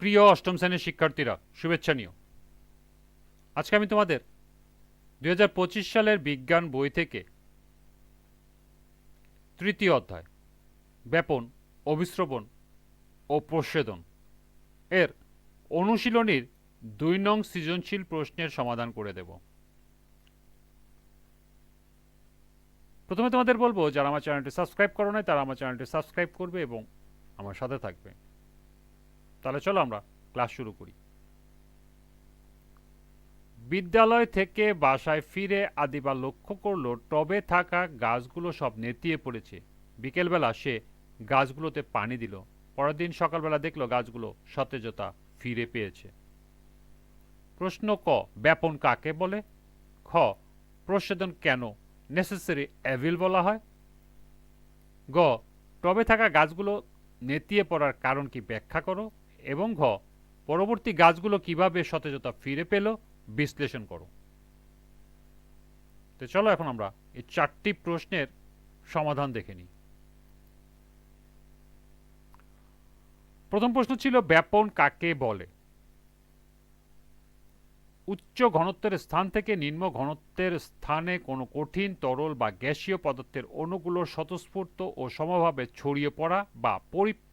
প্রিয় অষ্টম শ্রেণির শিক্ষার্থীরা, শুভেচ্ছা নিও। আজকে আমি তোমাদের দু হাজার পঁচিশ সালের বিজ্ঞান বই থেকে তৃতীয় অধ্যায়, ব্যাপন অভিশ্রবণ ও প্রচ্ছেদন এর অনুশীলনীর দুই নং সৃজনশীল প্রশ্নের সমাধান করে দেব। প্রথমে তোমাদের বলব, যারা আমার চ্যানেলটি সাবস্ক্রাইব করো নাই, তারা আমার চ্যানেলটি সাবস্ক্রাইব করবে এবং আমার সাথে থাকবে। তাহলে চলো আমরা ক্লাস শুরু করি। বিদ্যালয় থেকে বাসায় ফিরে আদিবা লক্ষ্য করল টবে থাকা গাছগুলো সব নেতিয়ে পড়েছে। বিকেলবেলা সে গাছগুলোতে পানি দিল। পরের দিন সকালবেলা দেখল গাছগুলো সতেজতা ফিরে পেয়েছে। প্রশ্ন ক, ব্যাপন কাকে বলে? খ, প্রচ্ছেদন কেন নেসেসারি অ্যাভিল বলা হয়? গ, টবে থাকা গাছগুলো নেতিয়ে পড়ার কারণ কি ব্যাখ্যা করো? এবং ঘ, পরবর্তী গাছগুলো কীভাবে সতেজতা ফিরে পেল, বিশ্লেষণ করো। তো চলো এখন আমরা এই চারটি প্রশ্নের সমাধান দেখে নিই। প্রথম প্রশ্ন ছিল, ব্যাপন কাকে বলে? উচ্চ ঘনত্বের স্থান থেকে নিম্ন ঘনত্বের স্থানে কোনো কঠিন, তরল বা গ্যাসীয় পদার্থের অণুগুলোর স্বতঃস্ফূর্ত ও সমভাবে ছড়িয়ে পড়া বা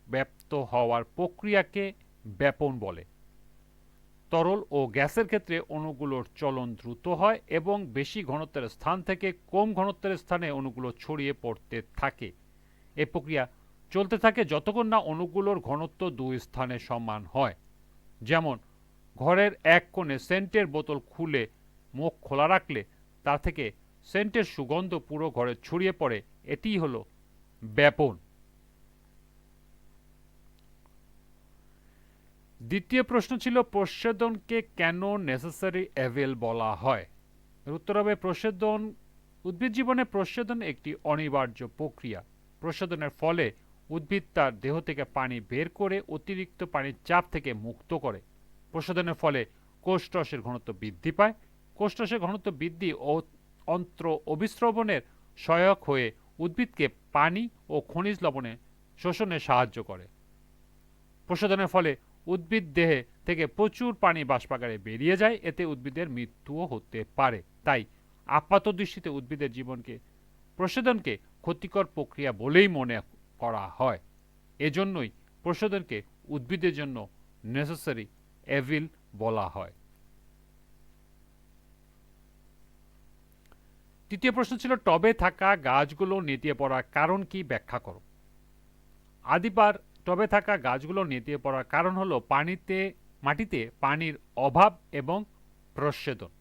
পরিব্যাপ্ত হওয়ার প্রক্রিয়াকে ব্যাপন বলে। তরল ও গ্যাসের ক্ষেত্রে অণুগুলোর চলন দ্রুত হয় এবং বেশি ঘনত্বের স্থান থেকে কম ঘনত্বের স্থানে অণুগুলো ছড়িয়ে পড়তে থাকে। এ প্রক্রিয়া চলতে থাকে যতক্ষণ না অণুগুলোর ঘনত্ব দুই স্থানে সমান হয়। যেমন, ঘরের এক কোণে সেন্টের বোতল খুলে মুখ খোলা রাখলে তার থেকে সেন্টের সুগন্ধ পুরো ঘরে ছড়িয়ে পড়ে। এটিই হলো ব্যাপন। দ্বিতীয় প্রশ্ন ছিল, প্রচ্ছেদনকে কেন নেসেসারি অ্যাভেল বলা হয়? উত্তর হবে, প্রচ্ছেদন, উদ্ভিদ জীবনে প্রচ্ছেদন একটি অনিবার্য প্রক্রিয়া। প্রচ্ছেদনের ফলে উদ্ভিদ তার দেহ থেকে পানি বের করে অতিরিক্ত পানির চাপ থেকে মুক্ত করে। প্রসাধনের ফলে কোষ্ঠরসের ঘনত্ব বৃদ্ধি পায়। কোষ্ঠরসের ঘনত্ব বৃদ্ধি ও অন্ত্র অভিস্রবণের সহায়ক হয়ে উদ্ভিদকে পানি ও খনিজ লবণে শোষণে সাহায্য করে। প্রসাধনের ফলে উদ্ভিদ দেহে থেকে প্রচুর পানি বাষ্পাগারে বেরিয়ে যায়, এতে উদ্ভিদের মৃত্যুও হতে পারে। তাই আপাত দৃষ্টিতে উদ্ভিদের জীবনকে প্রসাধনকে ক্ষতিকর প্রক্রিয়া বলেই মনে করা হয়। এজন্যই প্রসাধনকে উদ্ভিদের জন্য নেসেসারি এভিল বলা হয়। তৃতীয় প্রশ্ন ছিল, টবে থাকা গাছগুলো নেতিয়ে পড়ার কারণ কি? ব্যাখ্যা করো। আদিবার টবে থাকা গাছগুলো নেতিয়ে পড়ার কারণ হলো পানিতে, মাটিতে পানির অভাব এবং প্রচ্ছেদন।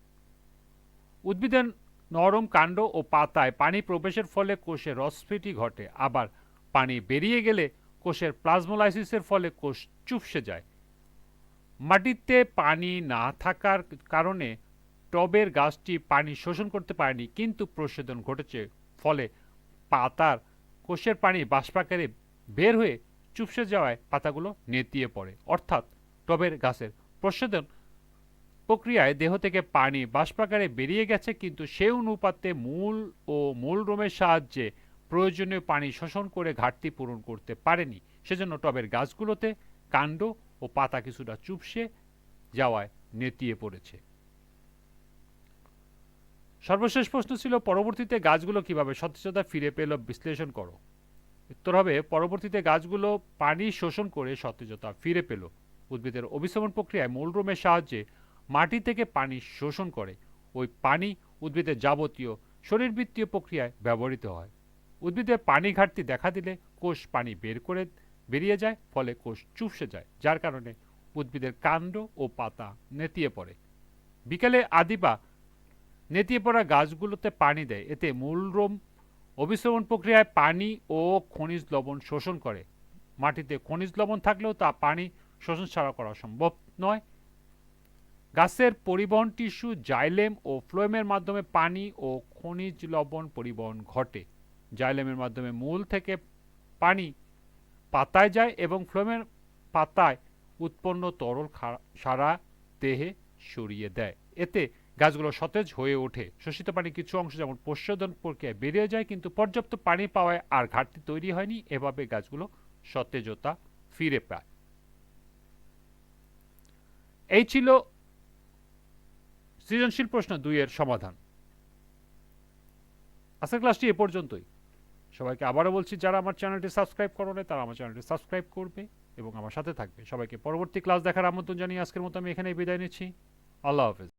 উদ্ভিদের নরম কাণ্ড ও পাতায় পানি প্রবেশের ফলে কোষে রসফিটি ঘটে। আবার পানি বেরিয়ে গেলে কোষের প্লাজমোলাইসিসের ফলে কোষ চুপসে যায়। মাটিতে পানি না থাকার কারণে টবের গাছটি পানি শোষণ করতে পারেনি, কিন্তু প্রচ্ছেদন ঘটেছে। ফলে পাতার কোষের পানি বাষ্পাকারে বের হয়ে চুপসে যাওয়ায় পাতাগুলো নেতিয়ে পড়ে। অর্থাৎ টবের গাছের প্রচ্ছেদন প্রক্রিয়ায় দেহ থেকে পানি বাষ্পাকারে বেরিয়ে গেছে, কিন্তু সে অনুপাতে মূল ও মূল রোমের সাহায্যে প্রয়োজনীয় পানি শোষণ করে ঘাটতি পূরণ করতে পারেনি। সেজন্য টবের গাছগুলোতে কাণ্ড ও পাতা কিছুটা চুপসে যাওয়ায় নেতিয়ে পড়েছে। সর্বশেষ প্রশ্ন ছিল, পরবর্তীতে গাছগুলো কীভাবে সতেজতা ফিরে পেল? বিশ্লেষণ করো। হবে, পরবর্তীতে গাছগুলো পানি শোষণ করে সতেজতা ফিরে পেল। উদ্ভিদের অভিশমন প্রক্রিয়ায় মূলরোমের সাহায্যে মাটি থেকে পানি শোষণ করে। ওই পানি উদ্ভিদের যাবতীয় শরীরবৃত্তীয় প্রক্রিয়ায় ব্যবহৃত হয়। উদ্ভিদের পানি ঘাটতি দেখা দিলে কোষ পানি বের করে বেরিয়ে যায়, ফলে কোষ চুপসে যায়, যার কারণে উদ্ভিদের কাণ্ড ও পাতা নেতিয়ে পড়ে। বিকেলে আদিবা নেতিয়ে পড়া গাছগুলোতে পানি দেয়। এতে মূলরোম অভিশ্রবণ প্রক্রিয়ায় পানি ও খনিজ লবণ শোষণ করে। মাটিতে খনিজ লবণ থাকলেও তা পানি শোষণ ছাড়া করা সম্ভব নয়। গাছের পরিবহন টিস্যু, জাইলেম ও ফ্লোয়েমের মাধ্যমে পানি ও খনিজ লবণ পরিবহন ঘটে। জাইলেমের মাধ্যমে মূল থেকে পানি পাতায় যায় এবং ফ্লোমের পাতায় উৎপন্ন তরল সারা দেহে সরিয়ে দেয়। এতে গাছগুলো সতেজ হয়ে ওঠে। শোষিত পানি কিছু অংশ যেমন প্রশোধন প্রক্রিয়ায় বেরিয়ে যায়, কিন্তু পর্যাপ্ত পানি পাওয়ায় আর ঘাটতি তৈরি হয়নি। এভাবে গাছগুলো সতেজতা ফিরে পায়। এই ছিল সৃজনশীল প্রশ্ন দুইয়ের সমাধান। আজকের ক্লাসটি এ পর্যন্তই। সবাইকে আবারও বলছি, যারা আমার চ্যানেলটি সাবস্ক্রাইব করো তারা আমার চ্যানেলটি সাবস্ক্রাইব করবে এবং আমার সাথে থাকবে। সবাইকে পরবর্তী ক্লাস দেখার আমন্ত্রণ জানিয়ে আজকের মতো আমি এখানে বিদায় নিচ্ছি। আল্লাহ হাফেজ।